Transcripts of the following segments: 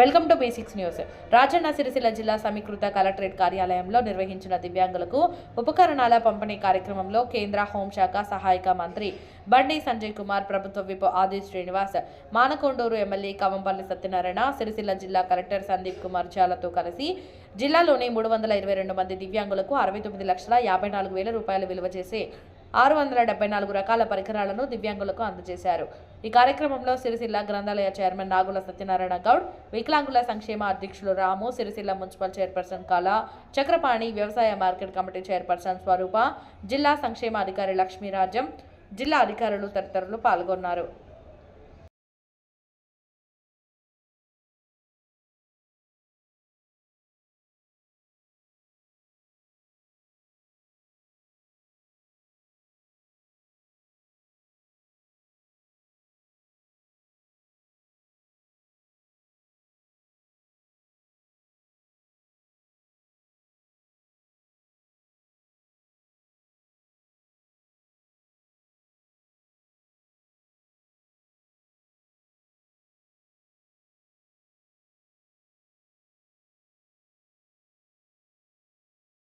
Welcome to basics news. Rajanna Sircilla జిల్లా సమీకృత collectorate కార్యాలయంలో నిర్వహించిన దివ్యాంగులకు ఉపకరణాల పంపిణీ కార్యక్రమంలో కేంద్ర హోంశాఖ సహాయక మంత్రి బండి సంజయ్ కుమార్ ప్రభుత్వ విప్ ఆది శ్రీనివాస్ మానకొండూరు ఎమ్మెల్యే కవంపల్లి సత్యనారాయణ సిరిసిల్ల జిల్లా కలెక్టర్ సందీప్ కుమార్ చాలతో కలిసి జిల్లాలోని మూడు వందల ఇరవై రెండు మంది దివ్యాంగులకు అరవై తొమ్మిది లక్షల యాభై నాలుగు వేల రూపాయలు విలువ చేసే ఆరు వందల డెబ్బై నాలుగు రకాల పరికరాలను దివ్యాంగులకు అందజేశారు. ఈ కార్యక్రమంలో సిరిసిల్ల గ్రంథాలయ చైర్మన్ నాగుల సత్యనారాయణ గౌడ్ వికలాంగుల సంక్షేమ అధ్యక్షులు రాము సిరిసిల్ల మున్సిపల్ చైర్పర్సన్ కళ చక్రపాణి వ్యవసాయ మార్కెట్ కమిటీ చైర్పర్సన్ స్వరూప జిల్లా సంక్షేమ అధికారి లక్ష్మీరాజ్యం జిల్లా అధికారులు తదితరులు పాల్గొన్నారు.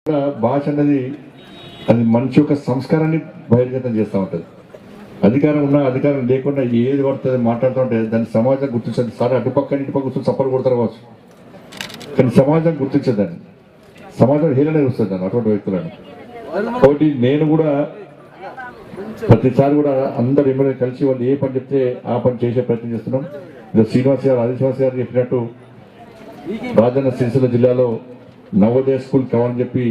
కూడా భాష అన్నది అది మనిషి యొక్క సంస్కారాన్ని బహిర్గతం చేస్తూ ఉంటుంది. అధికారం ఉన్నా అధికారం లేకుండా ఏది పడుతుంది మాట్లాడుతుంటే దాన్ని సమాజం గుర్తించదు. సార్ అటుపక్క ఇటుపక్క కూర్చొని సపోర్ట్ కొడతారు కావచ్చు. కానీ సమాజం గుర్తించదాన్ని సమాజం హీలనే వస్తుంది దాన్ని అటువంటి వ్యక్తులను. కాబట్టి నేను కూడా ప్రతిసారి కూడా అందరు ఎమ్మెల్యే కలిసి వాళ్ళు ఏ పని చెప్తే ఆ పని చేసే ప్రయత్నం చేస్తున్నాం. ఇది శ్రీనివాస్ గారు ఆదిశ్వాస్ గారు చెప్పినట్టు రాజన్న సిరిసిల్ల జిల్లాలో నవోదయ స్కూల్ కావాలని చెప్పి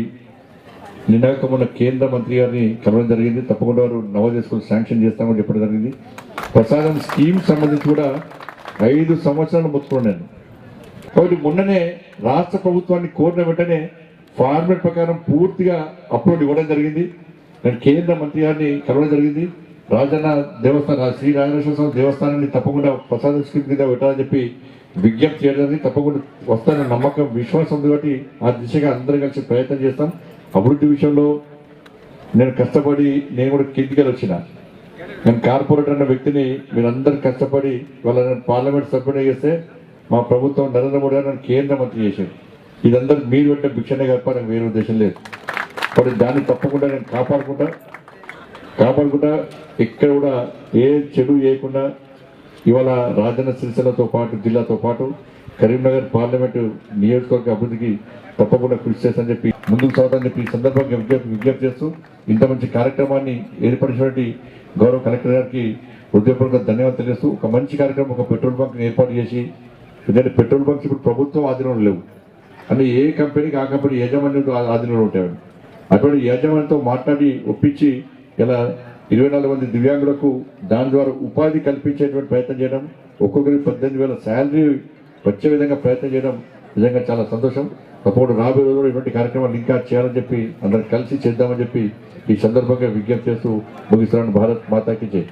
నిన్నాక మొన్న కేంద్ర మంత్రి గారిని కలవడం జరిగింది. తప్పకుండా వారు నవోదయ స్కూల్ శాంక్షన్ చేస్తామని చెప్పడం జరిగింది. ప్రసాదం స్కీమ్ సంబంధించి కూడా ఐదు సంవత్సరాలు మొత్తుకున్నాను. నేను కాబట్టి మొన్ననే రాష్ట్ర ప్రభుత్వాన్ని కోరిన వెంటనే ఫార్మేట్ ప్రకారం పూర్తిగా అప్లోడ్ ఇవ్వడం జరిగింది. నేను కేంద్ర మంత్రి గారిని కలవడం జరిగింది. రాజన్న దేవస్థానం శ్రీ రాజేశ్వర స్వామి దేవస్థానాన్ని తప్పకుండా ప్రసాదం స్కీమ్ కింద పెట్టాలని చెప్పి విజ్ఞప్తి చేయడం తప్పకుండా వస్తాన నమ్మకం విశ్వాసం ఉంది కాబట్టి ఆ దిశగా అందరం కలిసి ప్రయత్నం చేస్తాం. అభివృద్ధి విషయంలో నేను కష్టపడి నేను కూడా కిందికలు వచ్చిన. నేను కార్పొరేటర్ అన్న వ్యక్తిని మీరందరూ కష్టపడి వాళ్ళ పార్లమెంట్ సభ్యుడే చేస్తే మా ప్రభుత్వం నరేంద్ర మోడీ గారు నన్ను కేంద్ర మంత్రి చేశారు. ఇదందరూ మీరు పెట్టే భిక్షనే కప్ప నాకు వేరే ఉద్దేశం లేదు. కాబట్టి దాన్ని తప్పకుండా నేను కాపాడుకుంటా. కాపాడుకుంటా. ఎక్కడ కూడా ఏ చెడు చేయకుండా ఇవాళ రాజన్న సిరిసిల్లతో పాటు జిల్లాతో పాటు కరీంనగర్ పార్లమెంటు నియోజకవర్గ అభివృద్ధికి తప్పకుండా కృషి చేస్తానని చెప్పి ముందుకు సాగుతానని చెప్పి ఈ సందర్భంగా విజ్ఞప్తి విజ్ఞప్తి చేస్తూ ఇంత మంచి కార్యక్రమాన్ని ఏర్పరిచినటువంటి గౌరవ కలెక్టర్ గారికి హృదయపూర్వక ధన్యవాదాలు తెలియజేస్తూ ఒక మంచి కార్యక్రమం ఒక పెట్రోల్ బంక్ ఏర్పాటు చేసి ఎందుకంటే పెట్రోల్ బంక్స్ ఇప్పుడు ప్రభుత్వం ఆధీనంలో లేవు. అంటే ఏ కంపెనీకి ఆ కంపెనీ యాజమాన్యం ఆధీనంలో ఉంటాడు అటువంటి యాజమాన్యంతో మాట్లాడి ఒప్పించి ఇలా ఇరవై నాలుగు మంది దివ్యాంగులకు దాని ద్వారా ఉపాధి కల్పించేటువంటి ప్రయత్నం చేయడం ఒక్కొక్కరికి పద్దెనిమిది వేల శాలరీ వచ్చే విధంగా ప్రయత్నం చేయడం నిజంగా చాలా సంతోషం. తప్పకుండా రాబోయే రోజుల్లో ఇటువంటి కార్యక్రమాలు ఇంకా చేయాలని చెప్పి అందరం కలిసి చేద్దామని చెప్పి ఈ సందర్భంగా విజ్ఞప్తి చేస్తూ ముగిస్తున్నాను. భారత్ మాతాకి జై.